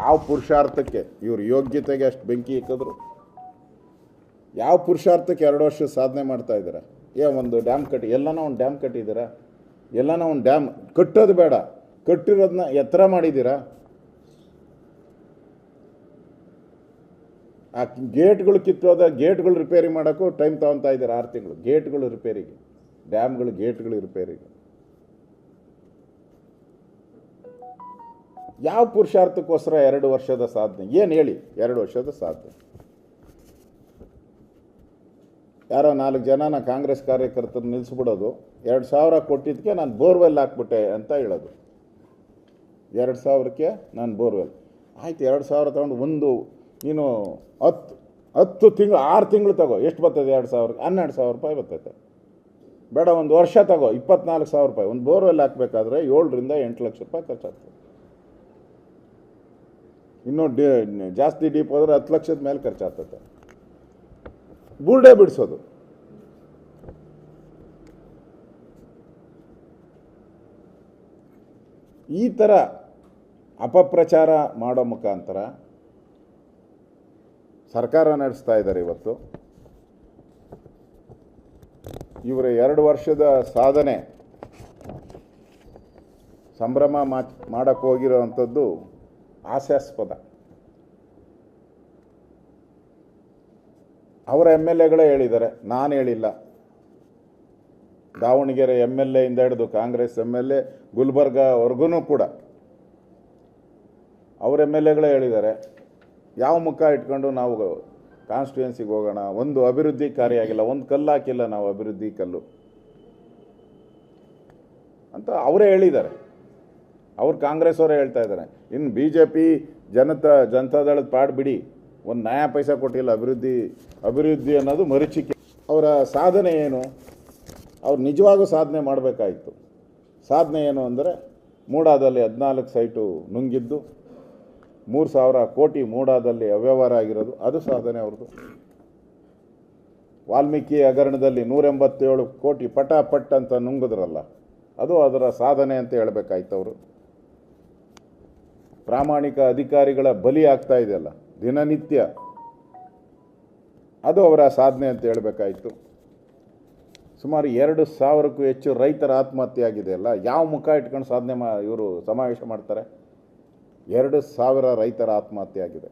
ಯಾವ ಪುರುಷಾರ್ಥಕ್ಕೆ ಇವರು ಯೋಗ್ಯತೆಗೆ ಅಷ್ಟು ಬೆಂಕಿ ಇಕ್ಕಿದ್ರು? ಯಾವ ಪುರುಷಾರ್ಥಕ್ಕೆ ಎರಡು ವರ್ಷ ಸಾಧನೆ ಮಾಡ್ತಾ ಇದ್ದೀರಾ? ಏ, ಒಂದು ಡ್ಯಾಮ್ ಕಟ್ಟಿ, ಎಲ್ಲನ ಒಂದು ಡ್ಯಾಮ್ ಕಟ್ಟಿದ್ದೀರಾ? ಎಲ್ಲನ ಒಂದು ಡ್ಯಾಮ್ ಕಟ್ಟೋದು ಬೇಡ. ಕಟ್ಟಿರೋದನ್ನ ಎತ್ತರ ಮಾಡಿದ್ದೀರಾ? ಆ ಗೇಟ್ಗಳು ಕಿತ್ತೋದ, ಗೇಟ್ಗಳು ರಿಪೇರಿ ಮಾಡೋಕ್ಕೂ ಟೈಮ್ ತೊಗೊತಾ ಇದ್ದಾರೆ ಆರು ತಿಂಗಳು? ಗೇಟ್ಗಳು ರಿಪೇರಿಗೆ, ಡ್ಯಾಮ್ಗಳು ಗೇಟ್ಗಳು ರಿಪೇರಿಗೆ. ಯಾವ ಪುರುಷಾರ್ಥಕ್ಕೋಸ್ಕರ ಎರಡು ವರ್ಷದ ಸಾಧನೆ? ಏನು ಹೇಳಿ? ಎರಡು ವರ್ಷದ ಸಾಧನೆ. ಯಾರೋ ನಾಲ್ಕು ಜನನ ಕಾಂಗ್ರೆಸ್ ಕಾರ್ಯಕರ್ತರು ನಿಲ್ಲಿಸ್ಬಿಡೋದು ಎರಡು ಸಾವಿರ ಕೊಟ್ಟಿದ್ದಕ್ಕೆ ನಾನು ಬೋರ್ವೆಲ್ ಹಾಕ್ಬಿಟ್ಟೆ ಅಂತ ಹೇಳೋದು. ಎರಡು ಸಾವಿರಕ್ಕೆ ನಾನು ಬೋರ್ವೆಲ್. ಆಯ್ತು, ಎರಡು ಸಾವಿರ ತೊಗೊಂಡು ಒಂದು, ನೀನು ಹತ್ತು ಹತ್ತು ತಿಂಗಳು, ಆರು ತಿಂಗಳು ತಗೋ. ಎಷ್ಟು ಬರ್ತದೆ ಎರಡು ಸಾವಿರಕ್ಕೆ ಹನ್ನೆರಡು ಸಾವಿರ ರೂಪಾಯಿ ಬರ್ತೈತೆ. ಬೇಡ, ಒಂದು ವರ್ಷ ತಗೋ. ಇಪ್ಪತ್ನಾಲ್ಕು ಸಾವಿರ ರೂಪಾಯಿ. ಒಂದು ಬೋರ್ವೆಲ್ ಹಾಕಬೇಕಾದ್ರೆ ಏಳರಿಂದ ಎಂಟು ಲಕ್ಷ ರೂಪಾಯಿ ಖರ್ಚಾಗ್ತದೆ. ಇನ್ನೂ ಡಿ, ಜಾಸ್ತಿ ಡೀಪ್ ಹೋದ್ರೆ ಹತ್ತು ಲಕ್ಷದ ಮೇಲೆ ಖರ್ಚಾಗ್ತದೆ ಬುರ್ಡೆ ಬಿಡಿಸೋದು. ಈ ಥರ ಅಪಪ್ರಚಾರ ಮಾಡೋ ಮುಖಾಂತರ ಸರ್ಕಾರ ನಡೆಸ್ತಾ ಇದ್ದಾರೆ ಇವತ್ತು. ಇವರ ಎರಡು ವರ್ಷದ ಸಾಧನೆ ಸಂಭ್ರಮ ಮಾ ಮಾಡೋಕ್ಕೆ ಹೋಗಿರೋವಂಥದ್ದು ಹಾಸ್ಯಾಸ್ಪದ. ಅವರ ಎಂ ಎಲ್ ಎಗಳೇ ಹೇಳಿದ್ದಾರೆ, ನಾನು ಹೇಳಿಲ್ಲ. ದಾವಣಗೆರೆ ಎಂ ಎಲ್ ಎಯಿಂದ ಹಿಡಿದು ಕಾಂಗ್ರೆಸ್ ಎಂ ಎಲ್ ಎ ಗುಲ್ಬರ್ಗವರೆಗೂ ಕೂಡ. ಅವರ ಎಂ ಎಲ್ ಎಗಳೇ ಹೇಳಿದ್ದಾರೆ, ಯಾವ ಮುಖ ಇಟ್ಕೊಂಡು ನಾವು ಕಾನ್ಸ್ಟಿಟ್ಯೂನ್ಸಿಗೆ ಹೋಗೋಣ? ಒಂದು ಅಭಿವೃದ್ಧಿ ಕಾರ್ಯ ಆಗಿಲ್ಲ, ಒಂದು ಕಲ್ಲು ಹಾಕಿಲ್ಲ ನಾವು ಅಭಿವೃದ್ಧಿ ಕಲ್ಲು ಅಂತ ಅವರೇ ಹೇಳಿದ್ದಾರೆ. ಅವ್ರು ಕಾಂಗ್ರೆಸ್ ಅವರೇ ಹೇಳ್ತಾ ಇದ್ದಾರೆ. ಇನ್ನು ಬಿ ಜೆ ಪಿ ಜನತಾ, ಜನತಾದಳದ ಪಾಡ್ ಬಿಡಿ. ಒಂದು ನ್ಯಾಯ ಪೈಸಾ ಕೊಟ್ಟಿಲ್ಲ, ಅಭಿವೃದ್ಧಿ ಅಭಿವೃದ್ಧಿ ಅನ್ನೋದು ಮರೀಚಿಕೆ ಅವರ ಸಾಧನೆ ಏನು? ಅವ್ರು ನಿಜವಾಗೂ ಸಾಧನೆ ಮಾಡಬೇಕಾಯಿತು. ಸಾಧನೆ ಏನು ಅಂದರೆ, ಮೂಡಾದಲ್ಲಿ ಹದಿನಾಲ್ಕು ಸೈಟು ನುಂಗಿದ್ದು, ಮೂರು ಸಾವಿರ ಕೋಟಿ ಮೂಡಾದಲ್ಲಿ ಅವ್ಯವಹಾರ ಆಗಿರೋದು, ಅದು ಸಾಧನೆ ಅವ್ರದ್ದು ವಾಲ್ಮೀಕಿ ಹಗರಣದಲ್ಲಿ ನೂರೆಂಬತ್ತೇಳು ಕೋಟಿ ಪಟ ಪಟ್ ಅಂತ ನುಂಗಿದ್ರಲ್ಲ, ಅದು ಅದರ ಸಾಧನೆ ಅಂತ ಹೇಳಬೇಕಾಯ್ತು ಅವರು. ಪ್ರಾಮಾಣಿಕ ಅಧಿಕಾರಿಗಳ ಬಲಿ ಆಗ್ತಾ ಇದೆಯಲ್ಲ, ದಿನನಿತ್ಯ. ಅದು ಅವರ ಸಾಧನೆ ಅಂತ ಹೇಳಬೇಕಾಯಿತು. ಸುಮಾರು ಎರಡು ಸಾವಿರಕ್ಕೂ ಹೆಚ್ಚು ರೈತರ ಆತ್ಮಹತ್ಯೆ ಆಗಿದೆಯಲ್ಲ ಯಾವ ಮುಖ ಇಟ್ಕೊಂಡು ಸಾಧನೆ ಮಾ, ಇವರು ಸಮಾವೇಶ ಮಾಡ್ತಾರೆ? ಎರಡು ಸಾವಿರ ರೈತರ ಆತ್ಮಹತ್ಯೆ ಆಗಿದೆ.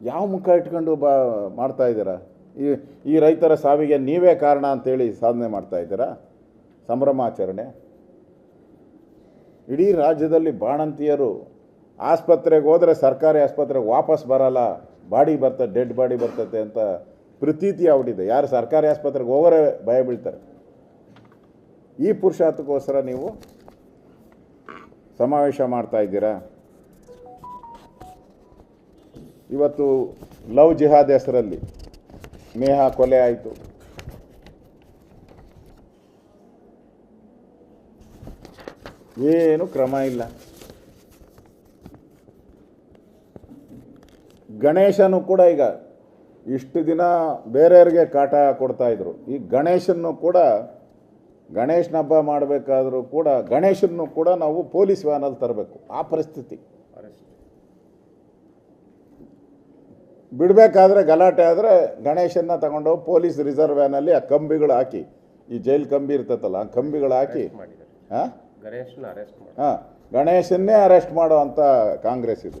ಯಾವ ಮುಖ ಇಟ್ಕೊಂಡು ಬಾ, ಮಾಡ್ತಾ ಇದ್ದೀರಾ? ಈ ಈ ರೈತರ ಸಾವಿಗೆ ನೀವೇ ಕಾರಣ ಅಂತೇಳಿ ಸಾಧನೆ ಮಾಡ್ತಾ ಇದ್ದೀರಾ? ಸಂಭ್ರಮಾಚರಣೆ. ಇಡೀ ರಾಜ್ಯದಲ್ಲಿ ಬಾಣಂತಿಯರು ಆಸ್ಪತ್ರೆಗೆ ಹೋದರೆ ಸರ್ಕಾರಿ ಆಸ್ಪತ್ರೆಗೆ ವಾಪಸ್ ಬರಲ್ಲ, ಬಾಡಿ ಬರ್ತದೆ ಡೆಡ್ ಬಾಡಿ ಬರ್ತದೆ ಅಂತ ಪ್ರತೀತಿ ಅವಡಿದೆ. ಯಾರು ಸರ್ಕಾರಿ ಆಸ್ಪತ್ರೆಗೆ ಹೋಗೋರೆ ಭಯ ಬೀಳ್ತಾರೆ. ಈ ಪುರುಷಾರ್ಥಕ್ಕೋಸ್ಕರ ನೀವು ಸಮಾವೇಶ ಮಾಡ್ತಾ ಇದ್ದೀರಾ? ಇವತ್ತು ಲವ್ ಜಿಹಾದ್ ಹೆಸರಲ್ಲಿ ನೇಹ ಕೊಲೆ ಆಯಿತು. ಏನು ಕ್ರಮ ಇಲ್ಲ. ಗಣೇಶನು ಕೂಡ ಈಗ ಇಷ್ಟು ದಿನ ಬೇರೆಯವ್ರಿಗೆ ಕಾಟ ಕೊಡ್ತಾ ಇದ್ರು. ಈ ಗಣೇಶನ್ನು ಕೂಡ ಗಣೇಶನ ಹಬ್ಬ ಮಾಡಬೇಕಾದ್ರೂ ಕೂಡ ಗಣೇಶನ್ನು ಕೂಡ ನಾವು ಪೊಲೀಸ್ ವ್ಯಾನಲ್ಲಿ ತರಬೇಕು. ಆ ಪರಿಸ್ಥಿತಿ. ಬಿಡಬೇಕಾದ್ರೆ ಗಲಾಟೆ ಆದರೆ ಗಣೇಶನ್ನ ತಗೊಂಡು ಪೊಲೀಸ್ ರಿಸರ್ವ್ ವ್ಯಾನಲ್ಲಿ ಆ ಕಂಬಿಗಳು ಹಾಕಿ ಈ ಜೈಲ್ ಕಂಬಿ ಇರ್ತೈತಲ್ಲ ಆ ಕಂಬಿಗಳು ಹಾಕಿ ಹಾಂ ಗಣೇಶನ್ನೇ ಅರೆಸ್ಟ್ ಮಾಡೋ ಅಂತ ಕಾಂಗ್ರೆಸ್ ಇದು.